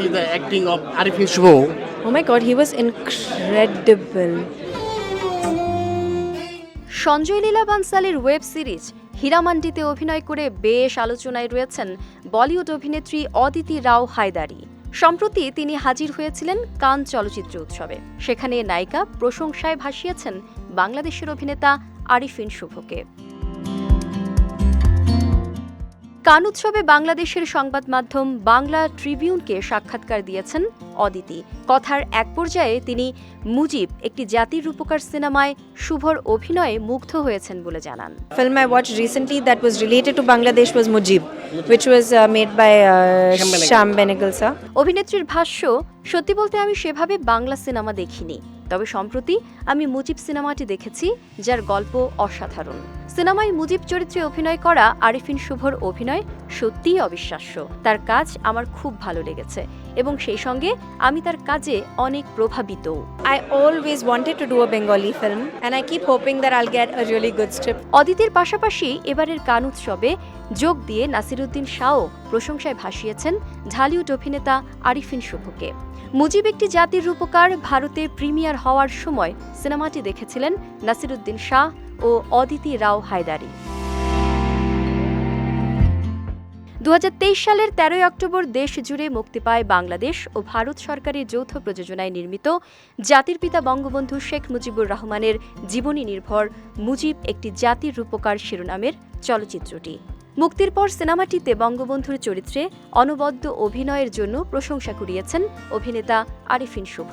see the acting of Arifin Shubho. Oh my god, he was incredible. Sanjay Leela বানসালের web series হীরামান্ডিতে অভিনয় করে বেশ আলোচনায় রয়েছেন বলিউড অভিনেত্রী অদিতি রাও হায়দারি সম্প্রতি তিনি হাজির হয়েছিলেন কান চলচ্চিত্র উৎসবে সেখানে নায়িকা প্রশংসায় ভাসিয়েছেন বাংলাদেশের অভিনেতা আরিফিন শুভকে কান উৎসবে বাংলাদেশের সংবাদ মাধ্যম বাংলা ট্রিবিউনকে সাক্ষাৎকার দিয়েছেন অদিতি। কথার এক পর্যায়ে তিনি মুজিব একটি জাতির রূপকার সিনেমায় শুভর অভিনয়ে মুগ্ধ হয়েছেন বলে জানান। Film I watch recently that was related to Bangladesh was Mujib, which was uh, made by uh, Sham Sham Benegal sir. অভিনেত্রীর ভাষ্য সত্যি বলতে আমি সেভাবে বাংলা সিনেমা দেখিনি। তবে সম্প্রতি আমি মুজিব সিনেমাটি দেখেছি, যার গল্প অসাধারণ। সিনেমায় মুজিব চরিত্রে অভিনয় করা আরিফিন শুভর অভিনয় সত্যিই অবিশ্বাস্য। তার কাজ আমার খুব ভালো লেগেছে এবং সেই সঙ্গে আমি তার কাজে অনেক প্রভাবিত। I always wanted to do a Bengali film, and I keep hoping that I'll get a really good script. অদিতির পাশাপাশি এবারের কান উৎসবে যোগ দিয়ে নাসিরুদ্দিন শাহও প্রশংসায় ভাসিয়েছেন ঢালিউড অভিনেতা আরিফিন শুভকে। মুজিব একটি জাতির রূপকার ভারতে প্রিমিয়ার হওয়ার সময় সিনেমাটি দেখেছিলেন নাসিরুদ্দিন শাহ ও অদিতি রাও হায়দারি। দু হাজার তেইশ সালের তেরোই অক্টোবর দেশ জুড়ে মুক্তি পায় বাংলাদেশ ও ভারত সরকারের যৌথ প্রযোজনায় নির্মিত জাতির পিতা বঙ্গবন্ধু শেখ মুজিবুর রহমানের জীবনী নির্ভর মুজিব একটি জাতির রূপকার শিরোনামের চলচ্চিত্রটি। মুক্তির পর সিনেমাটিতে বঙ্গবন্ধুর চরিত্রে অনবদ্য অভিনয়ের জন্য প্রশংসা কুড়িয়েছেন অভিনেতা আরিফিন শুভ।